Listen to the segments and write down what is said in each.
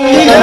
তাই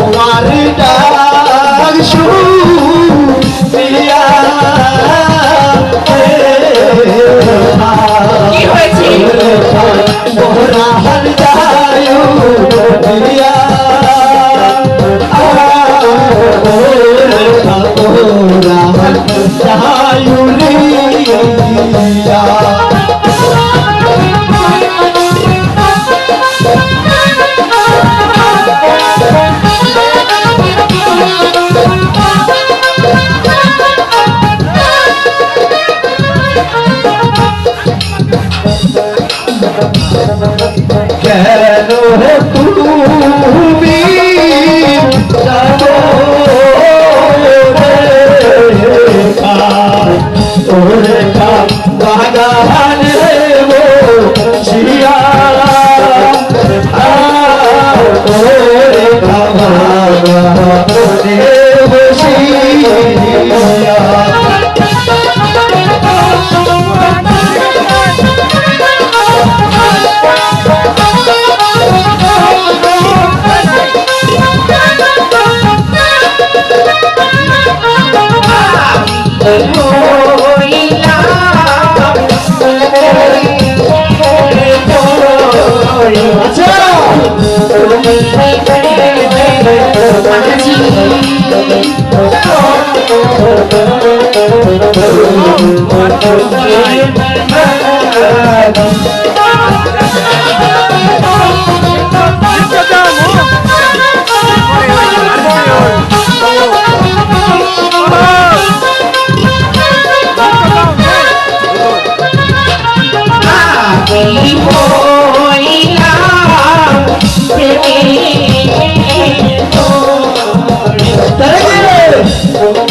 তোমার ডাক শুনিয়া தூவி তুমি হইলে তায়ে